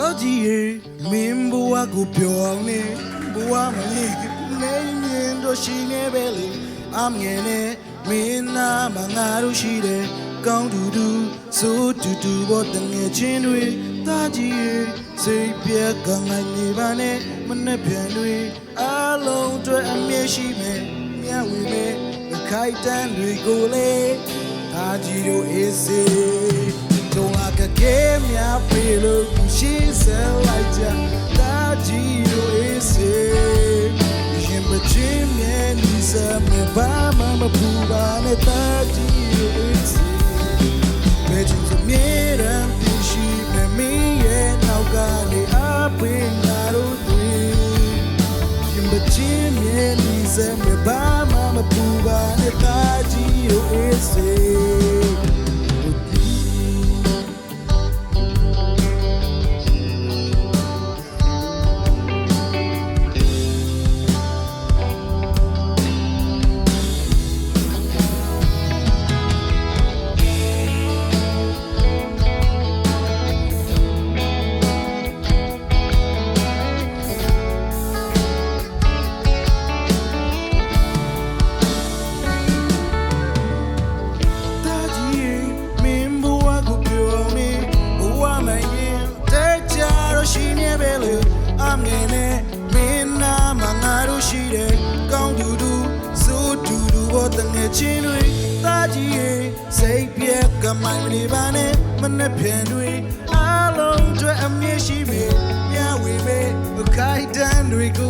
တော့ကြည့်ရင်မင်းဘဝကိုပြောင်းနေဘဝမလေးနေရင်တော့ရှိနေပဲလေအမငယ်နဲ့မင်းနာမငါတို့ရှိတယ်ကောင်းတူတူဆိုတူတူဘောတငယ်ချင်းတွေတာကြည့်ရင်စိတ်ပြက်ကငိုင်းနေပါနဲ့မနဲ့ပြန်တွေအလုံးအတွက်အမြဲရှိမယ်မြတ်ဝေမယ်ခိုက်တန်းတွေကိုလေတာကြည့်တို့အေးစေတုံးလာကကဲ များပြေလို့ရှိစဲလိုက်ကြတာကြည့်တို့အေးစေရင်မချင်းမြဲနေစမ်းဘာမှမပူပါနဲ့တာကြည့်တို့အေးစေဘယ်ချင်စမြဲတမ်းပြရှိမယ်မင်းရဲ့နောက် စိတ်ပြက်ကမိုင်းလေးပါနဲ့မနဲ့ပြန်တွေအလုံးတွေအမြဲရှိမေမြဝေမေခိုင်တန်းတွေကို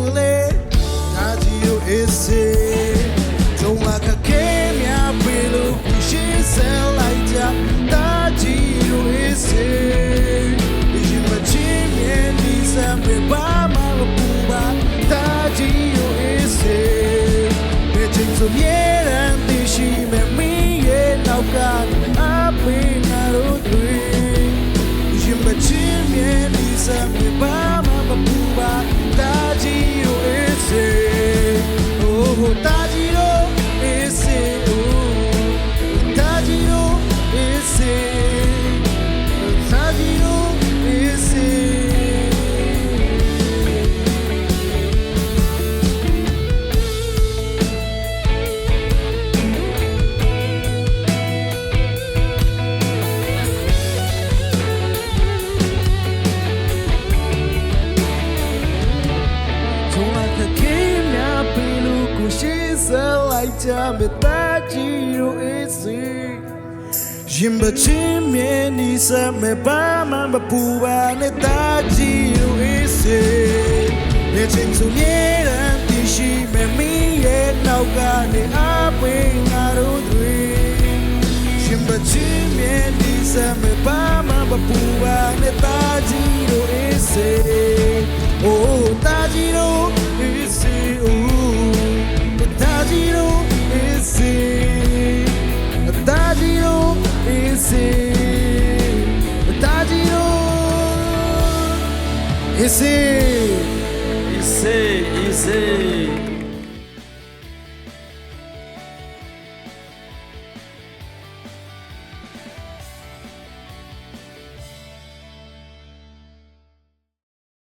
လိုက်ကြမသားကြီးရိုးအေးစီရင်ပချင်းမြဲနေစမဲ့ဘာမှမပူပါနဲ့သားကြီးရိုးအေးစီမြချင်းသူမြဲတမ်းတည်ရှိမဲ့မင်းရဲ့နောက်ကနေအပွင့်ငါတို့တွေရင်ပချင်းမြဲနေစမဲ့ဘာမှမပူပါနဲ့ Receba. Receba, receba.